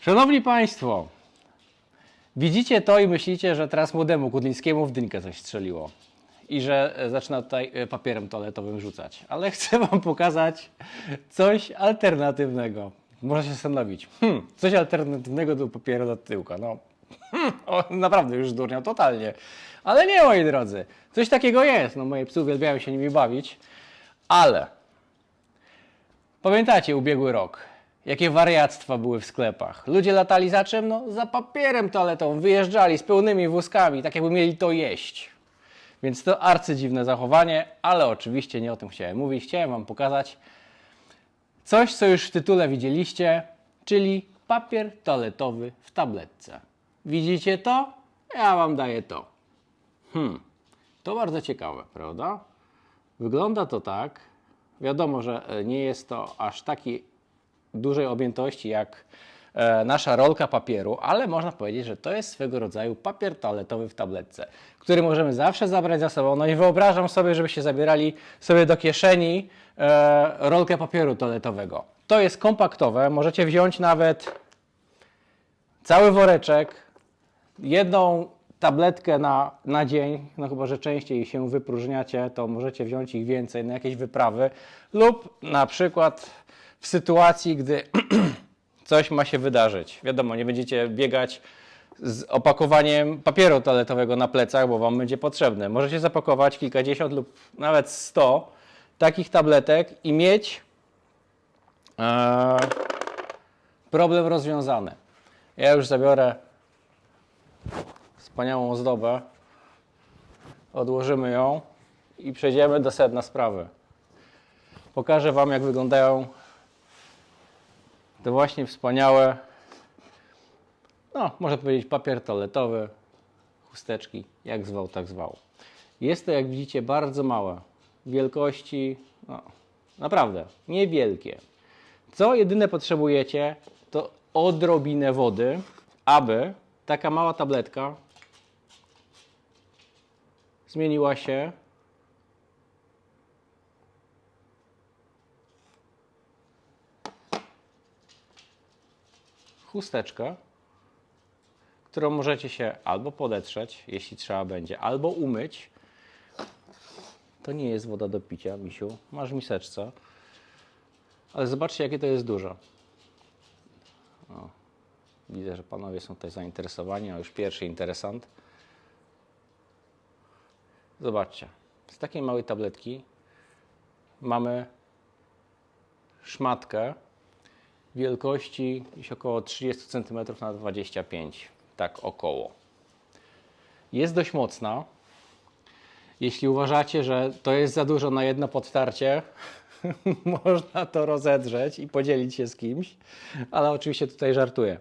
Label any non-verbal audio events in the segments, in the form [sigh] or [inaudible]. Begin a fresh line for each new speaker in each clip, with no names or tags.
Szanowni Państwo, widzicie to i myślicie, że teraz młodemu Kudlińskiemu w dynkę coś strzeliło i że e, zaczyna tutaj e, papierem toaletowym rzucać. Ale [laughs] chcę Wam pokazać coś alternatywnego. Można się zastanowić, hmm, coś alternatywnego do papieru do tyłka. No, hmm, o, naprawdę już zdurniał totalnie. Ale nie, moi drodzy, coś takiego jest. No, moje psy uwielbiają się nimi bawić, ale Pamiętacie ubiegły rok? Jakie wariactwa były w sklepach. Ludzie latali za czym? No za papierem toaletowym. Wyjeżdżali z pełnymi wózkami, tak jakby mieli to jeść. Więc to arcydziwne zachowanie, ale oczywiście nie o tym chciałem mówić. Chciałem Wam pokazać coś, co już w tytule widzieliście, czyli papier toaletowy w tabletce. Widzicie to? Ja Wam daję to. Hmm, to bardzo ciekawe, prawda? Wygląda to tak. Wiadomo, że e, nie jest to aż takiej dużej objętości jak e, nasza rolka papieru, ale można powiedzieć, że to jest swego rodzaju papier toaletowy w tabletce, który możemy zawsze zabrać za sobą. No i wyobrażam sobie, żebyście zabierali sobie do kieszeni e, rolkę papieru toaletowego. To jest kompaktowe, możecie wziąć nawet cały woreczek, jedną tabletkę na, na dzień, no chyba, że częściej się wypróżniacie, to możecie wziąć ich więcej na jakieś wyprawy lub na przykład w sytuacji, gdy [clears throat] coś ma się wydarzyć. Wiadomo, nie będziecie biegać z opakowaniem papieru toaletowego na plecach, bo Wam będzie potrzebne. Możecie zapakować kilkadziesiąt lub nawet sto takich tabletek i mieć e, problem rozwiązany. Ja już zabiorę wspaniałą ozdobę, odłożymy ją i przejdziemy do sedna sprawy. Pokażę Wam, jak wyglądają te właśnie wspaniałe, no, można powiedzieć, papier toaletowy, chusteczki, jak zwał, tak zwał. Jest to, jak widzicie, bardzo małe. Wielkości, no, naprawdę, niewielkie. Co jedyne potrzebujecie, to odrobinę wody, aby taka mała tabletka zmieniła się chusteczkę, którą możecie się albo podetrzeć, jeśli trzeba będzie, albo umyć. To nie jest woda do picia, misiu. Masz miseczce. Ale zobaczcie, jakie to jest duże. O. Widzę, że panowie są tutaj zainteresowani, a już pierwszy interesant. Zobaczcie, z takiej małej tabletki mamy szmatkę wielkości około 30 cm na 25 tak około. Jest dość mocna. Jeśli uważacie, że to jest za dużo na jedno podtarcie, [laughs] można to rozedrzeć i podzielić się z kimś, ale oczywiście tutaj żartuję.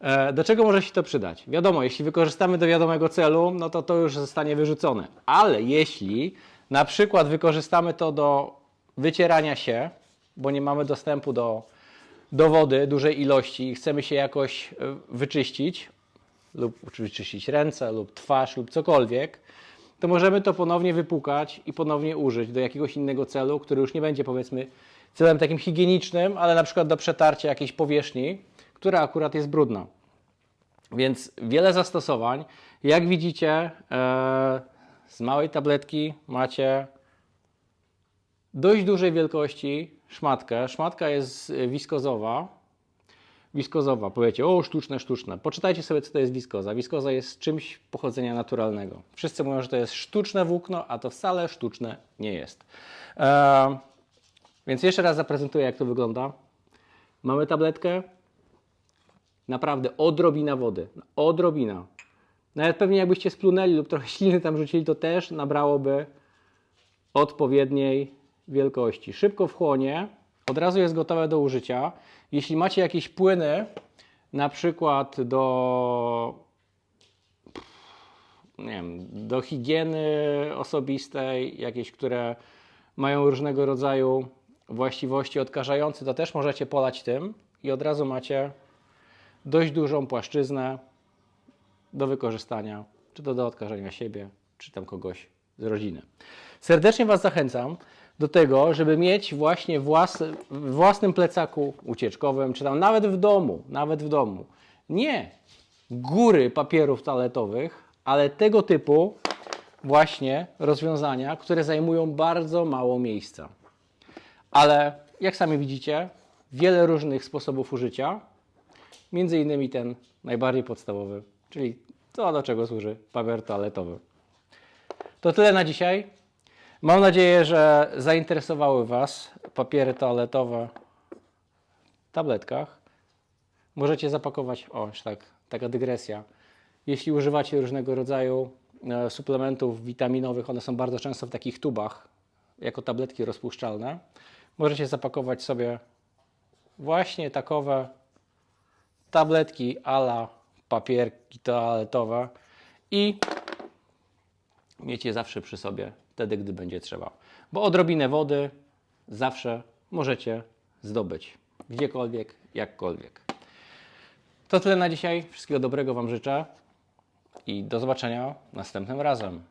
E, Do czego może się to przydać? Wiadomo, jeśli wykorzystamy do wiadomego celu, no to to już zostanie wyrzucone. Ale jeśli na przykład wykorzystamy to do wycierania się, bo nie mamy dostępu do, do wody dużej ilości i chcemy się jakoś e, wyczyścić, lub wyczyścić ręce, lub twarz, lub cokolwiek, to możemy to ponownie wypukać i ponownie użyć do jakiegoś innego celu, który już nie będzie powiedzmy celem takim higienicznym, ale na przykład do przetarcia jakiejś powierzchni, która akurat jest brudna. Więc wiele zastosowań. Jak widzicie, e, z małej tabletki macie dość dużej wielkości szmatkę. Szmatka jest e, wiskozowa. Wiskozowa, powiecie, o sztuczne, sztuczne. Poczytajcie sobie, co to jest wiskoza. Wiskoza jest czymś pochodzenia naturalnego. Wszyscy mówią, że to jest sztuczne włókno, a to wcale sztuczne nie jest. E, więc jeszcze raz zaprezentuję, jak to wygląda. Mamy tabletkę, naprawdę odrobina wody. Odrobina. Nawet pewnie jakbyście splunęli lub trochę śliny tam rzucili, to też nabrałoby odpowiedniej wielkości. Szybko wchłonie, od razu jest gotowe do użycia. Jeśli macie jakieś płyny, na przykład do nie wiem, do higieny osobistej, jakieś, które mają różnego rodzaju właściwości odkażające, to też możecie polać tym i od razu macie dość dużą płaszczyznę do wykorzystania, czy to do odkażania siebie, czy tam kogoś z rodziny. Serdecznie Was zachęcam do tego, żeby mieć właśnie włas, w własnym plecaku ucieczkowym, czy tam nawet w domu, nawet w domu. Nie góry papierów toaletowych, ale tego typu właśnie rozwiązania, które zajmują bardzo mało miejsca. Ale jak sami widzicie, wiele różnych sposobów użycia, między innymi ten najbardziej podstawowy, czyli to, do czego służy papier toaletowy. To tyle na dzisiaj. Mam nadzieję, że zainteresowały Was papiery toaletowe w tabletkach. Możecie zapakować, o, tak, taka dygresja. Jeśli używacie różnego rodzaju e, suplementów witaminowych, one są bardzo często w takich tubach, jako tabletki rozpuszczalne. Możecie zapakować sobie właśnie takowe tabletki ala papierki toaletowe i mieć je zawsze przy sobie, wtedy gdy będzie trzeba. Bo odrobinę wody zawsze możecie zdobyć. Gdziekolwiek, jakkolwiek. To tyle na dzisiaj. Wszystkiego dobrego Wam życzę i do zobaczenia następnym razem.